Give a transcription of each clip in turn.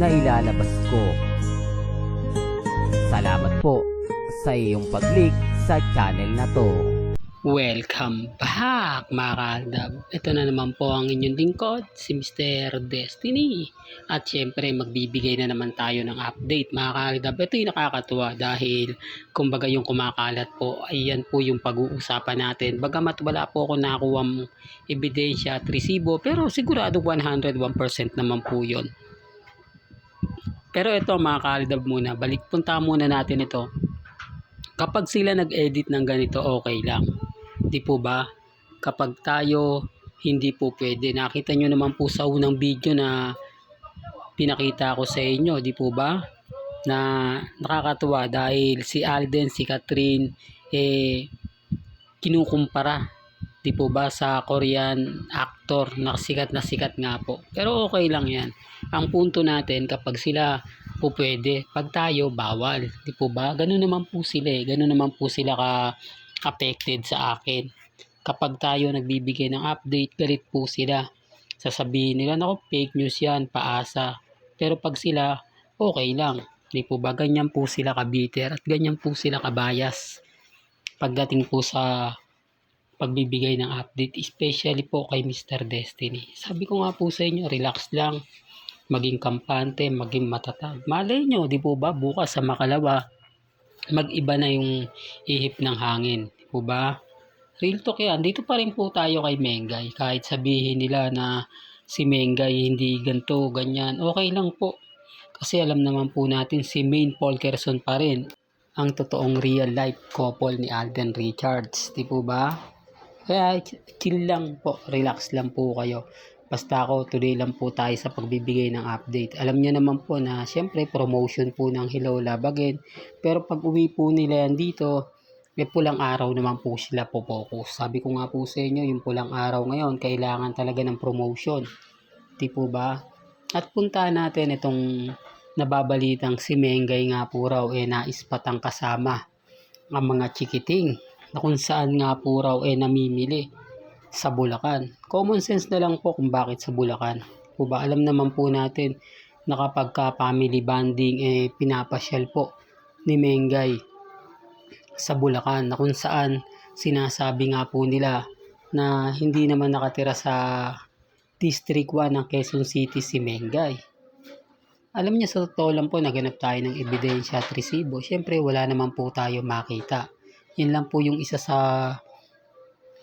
na ilalabas ko. Salamat po sa iyong pag-click sa channel na to. Welcome back mga kaaldab. Ito na naman po ang inyong lingkod, si Mr. Destiny. At syempre magbibigay na naman tayo ng update mga kaaldab. Ito yung nakakatuwa dahil kumbaga yung kumakalat po, ayan po yung pag-uusapan natin. Bagamat wala po ako nakuha ebidensya at resibo, pero sigurado 101% naman po yun. Pero ito mga kaaldab muna, balik punta muna natin ito. Kapag sila nag-edit ng ganito, okay lang. Di po ba? Kapag tayo hindi po pwede. Nakita nyo naman po sa unang video na pinakita ko sa inyo, di po ba? Na nakakatuwa dahil si Alden, si Catherine, eh, kinukumpara. Di po ba sa Korean actor na sikat na sikat nga po. Pero okay lang yan. Ang punto natin kapag sila po pwede, pag tayo bawal. Di po ba? Ganun naman po sila eh. Ganun naman po sila ka affected sa akin. Kapag tayo nagbibigay ng update, galit po sila. Sasabihin nila, nako fake news yan, paasa. Pero pag sila, okay lang. Di po ba? Ganyan po sila kabiter at ganyan po sila kabayas. Pagdating po sa pagbibigay ng update, especially po kay Mr. Destiny. Sabi ko nga po sa inyo, relax lang. Maging kampante, maging matatag. Malay nyo, di po ba? Bukas sa Makalawa, mag-iba na yung ihip ng hangin. Di po ba? Real talk yan. Dito pa rin po tayo kay Mengay. Kahit sabihin nila na si Mengay hindi ganto, ganyan. Okay lang po. Kasi alam naman po natin si Main Polkerson pa rin ang totoong real life couple ni Alden Richards. Di po ba? Kaya chill lang po, relax lang po kayo. Basta ako, today lang po tayo sa pagbibigay ng update. Alam niyo naman po na siyempre promotion po ng Hello Labagin. Pero pag uwi po nila yan dito, may pulang araw naman po sila po focus. Sabi ko nga po sa inyo, yung pulang araw ngayon, kailangan talaga ng promotion. Di po ba? At punta natin itong nababalitang si Mengay nga po raw eh naispatang kasama ang mga chikiting na kung saan nga po raw eh namimili sa Bulacan. Common sense na lang po kung bakit sa Bulacan. Po ba alam naman po natin na kapag ka family bonding eh pinapasyal po ni Mengay sa Bulacan na kung saan sinasabi nga po nila na hindi naman nakatira sa District 1 ng Quezon City si Mengay. Alam niya sa totoo lang po naganap tayo ng ebidensya at resibo. Siyempre wala naman po tayo makita. Yan lang po yung isa sa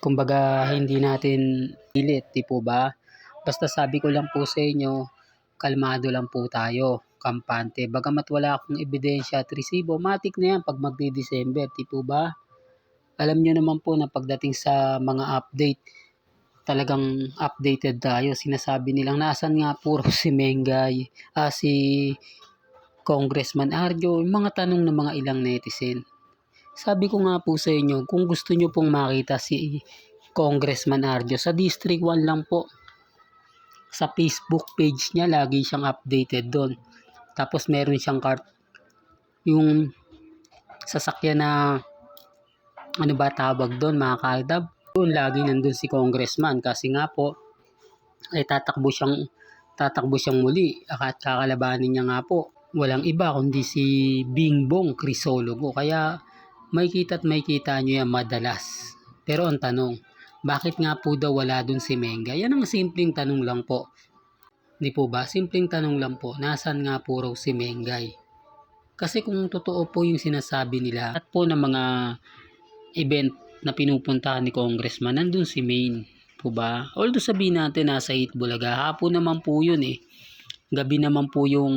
kumbaga hindi natin pilit, di po ba? Basta sabi ko lang po sa inyo, kalmado lang po tayo, kampante. Bagamat wala akong ebidensya at resibo, matik na yan pag magdi-December, di po ba? Alam nyo naman po na pagdating sa mga update, talagang updated tayo. Sinasabi nilang nasan nga puro si Mengay, ah, si Congressman Arjo, yung mga tanong ng mga ilang netizen. Sabi ko nga po sa inyo, kung gusto nyo pong makita si Congressman Arjo, sa District 1 lang po. Sa Facebook page niya, lagi siyang updated doon. Tapos meron siyang cart, yung sasakyan na, ano ba tawag doon, mga kaaldab. Doon, lagi nandun si Congressman kasi nga po, ay tatakbo siyang, tatakbo siyang muli at kakalabanin niya nga po. Walang iba kundi si Bingbong Crisologo. Kaya may kita at may kita nyo yan madalas. Pero ang tanong, bakit nga po daw wala dun si Menga? Yan ang simpleng tanong lang po. Di po ba? Simpleng tanong lang po, nasan nga po raw si Mengay? Kasi kung totoo po yung sinasabi nila at po ng mga event na pinupuntahan ni Congressman, nandun si Maine. Po ba? Although sabihin natin nasa Itbulaga, hapon naman po yun eh. Gabi naman po yung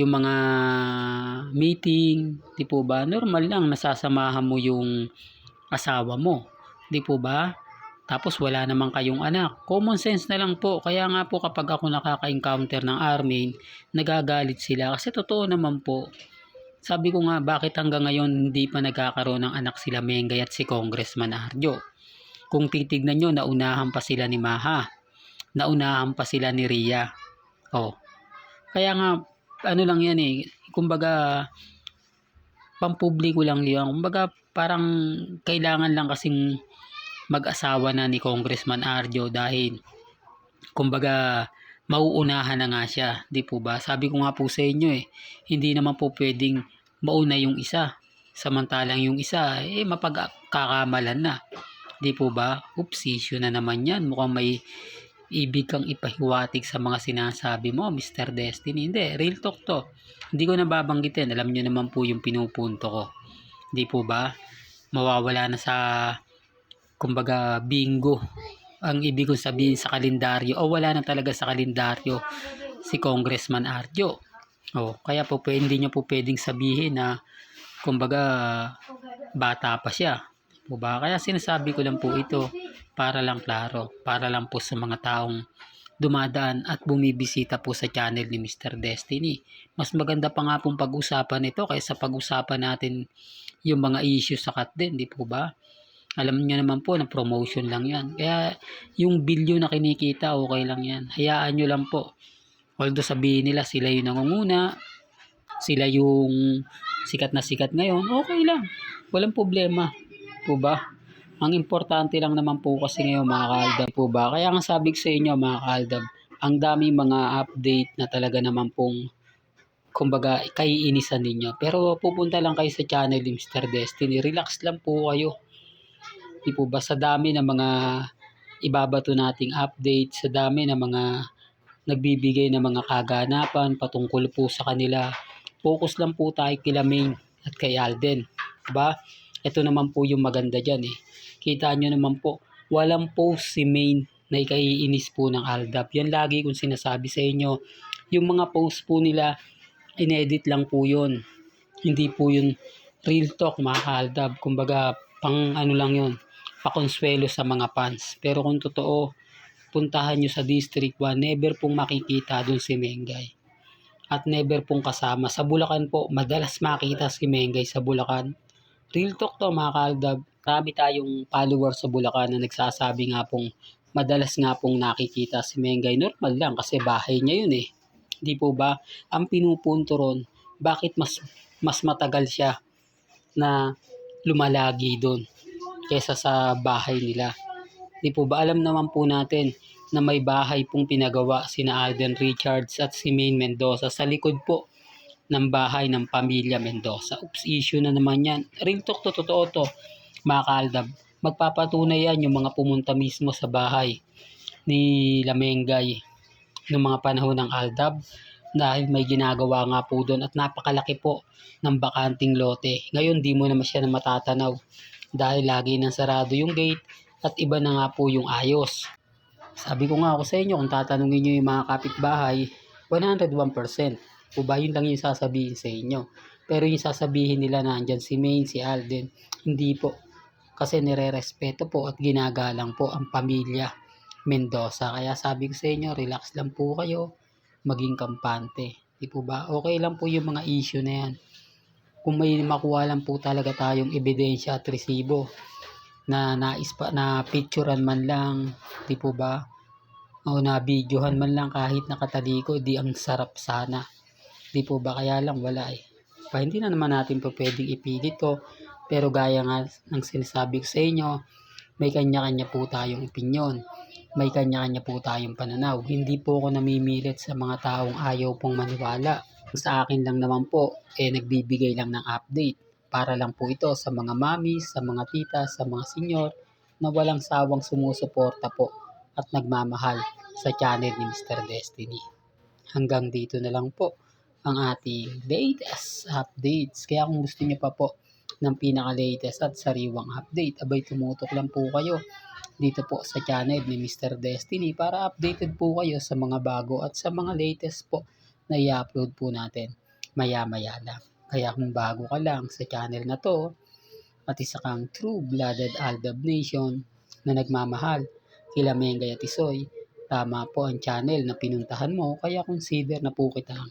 yung mga meeting, di po ba? Normal lang nasasamahan mo yung asawa mo, di po ba? Tapos wala naman kayong anak. Common sense na lang po. Kaya nga po kapag ako nakaka-encounter ng Armin, nagagalit sila. Kasi totoo naman po. Sabi ko nga, bakit hanggang ngayon hindi pa nagkakaroon ng anak sila Mengay at si Congressman Arjo? Kung titignan nyo, naunahan pa sila ni Maha. Naunahan pa sila ni Ria. Oh. Kaya nga, ano lang yan eh. Kumbaga, pampubliko lang yun. Kumbaga, parang kailangan lang kasing mag-asawa na ni Congressman Arjo dahil kumbaga mauunahan na nga siya, di po ba? Sabi ko nga po sa inyo eh, hindi naman po pwedeng mauna yung isa. Samantalang yung isa, eh mapagkakamalan na. Di po ba? Oops, issue na naman yan. Mukhang may ibig kang ipahiwatig sa mga sinasabi mo, Mr. Destiny. Hindi, real talk to. Hindi ko nababanggitin. Alam nyo naman po yung pinupunto ko. Di po ba? Mawawala na sa kumbaga bingo ang ibig kong sabihin sa kalendaryo o wala na talaga sa kalendaryo si Congressman Arjo. O, kaya po hindi nyo po pwedeng sabihin na kumbaga bata pa siya. Po ba? Kaya sinasabi ko lang po ito para lang klaro, para lang po sa mga taong dumadaan at bumibisita po sa channel ni Mr. Destiny. Mas maganda pa nga pong pag-usapan ito kaysa pag-usapan natin yung mga issues sa kat din, di po ba? Alam niyo naman po na promotion lang yan. Kaya yung bilyo na kinikita, okay lang yan. Hayaan nyo lang po. Although sabihin nila sila yung nangunguna, sila yung sikat na sikat ngayon, okay lang. Walang problema. Po ba? Ang importante lang naman po kasi ngayon mga kaaldab po ba? Kaya nga sabi sa inyo mga kaaldab, ang dami mga update na talaga naman pong kumbaga kaiinisan ninyo. Pero pupunta lang kayo sa channel ni Mr. Destiny. Relax lang po kayo. Di po ba sa dami ng mga ibabato nating update, sa dami ng mga nagbibigay ng mga kaganapan patungkol po sa kanila. Focus lang po tayo kila Main at kay Alden. Ba? Ito naman po yung maganda dyan eh. Kita nyo naman po, walang post si Main na ikaiinis po ng Aldab. Yan lagi kong sinasabi sa inyo. Yung mga post po nila, inedit lang po yun. Hindi po yun real talk mga Aldab. Kumbaga, pang ano lang yun, pakonsuelo sa mga fans. Pero kung totoo, puntahan nyo sa District 1, never pong makikita dun si Mengay. At never pong kasama. Sa Bulacan po, madalas makita si Mengay sa Bulacan. Real talk to mga kaaldab. Marami tayong followers sa Bulacan na nagsasabi nga pong madalas nga pong nakikita si Mengay. Normal lang kasi bahay niya yun eh. Di po ba? Ang pinupunto ron, bakit mas mas matagal siya na lumalagi doon kesa sa bahay nila. Di po ba alam naman po natin na may bahay pong pinagawa sina Alden Richards at si Maine Mendoza sa likod po ng bahay ng pamilya Mendoza. Oops, issue na naman yan. Real talk to, totoo to, mga kaaldab. Magpapatunay yan yung mga pumunta mismo sa bahay ni Lamengay noong mga panahon ng Aldab dahil may ginagawa nga po doon at napakalaki po ng bakanting lote. Ngayon di mo naman siya na matatanaw dahil lagi nang sarado yung gate at iba na nga po yung ayos. Sabi ko nga ako sa inyo kung tatanungin nyo yung mga kapitbahay, 101%. O ba yun lang yung sasabihin sa inyo. Pero yung sasabihin nila na andyan si Maine, si Alden, hindi po. Kasi nire-respeto po at ginagalang po ang pamilya Mendoza. Kaya sabi ko sa inyo, relax lang po kayo, maging kampante. Di po ba? Okay lang po yung mga issue na yan. Kung may makuha lang po talaga tayong ebidensya at resibo na nais pa, na picturean man lang, di po ba? O na videohan man lang kahit nakataliko, di ang sarap sana. Di po ba? Kaya lang wala eh. Pa, hindi na naman natin po pwedeng ipilit to. Pero gaya nga ng sinasabi ko sa inyo, may kanya-kanya po tayong opinion may kanya-kanya po tayong pananaw. Hindi po ako namimilit sa mga taong ayaw pong maniwala. Sa akin lang naman po, eh nagbibigay lang ng update. Para lang po ito sa mga mami, sa mga tita, sa mga senyor na walang sawang sumusuporta po at nagmamahal sa channel ni Mr. Destiny. Hanggang dito na lang po ang ating latest updates. Kaya kung gusto niyo pa po ng pinaka-latest at sariwang update, abay tumutok lang po kayo dito po sa channel ni Mr. Destiny para updated po kayo sa mga bago at sa mga latest po na i-upload po natin maya-maya lang. Kaya kung bago ka lang sa channel na to at isa kang true-blooded Aldab Nation, na nagmamahal. Kila Mengay at Isoy, tama po ang channel na pinuntahan mo kaya consider na po kitang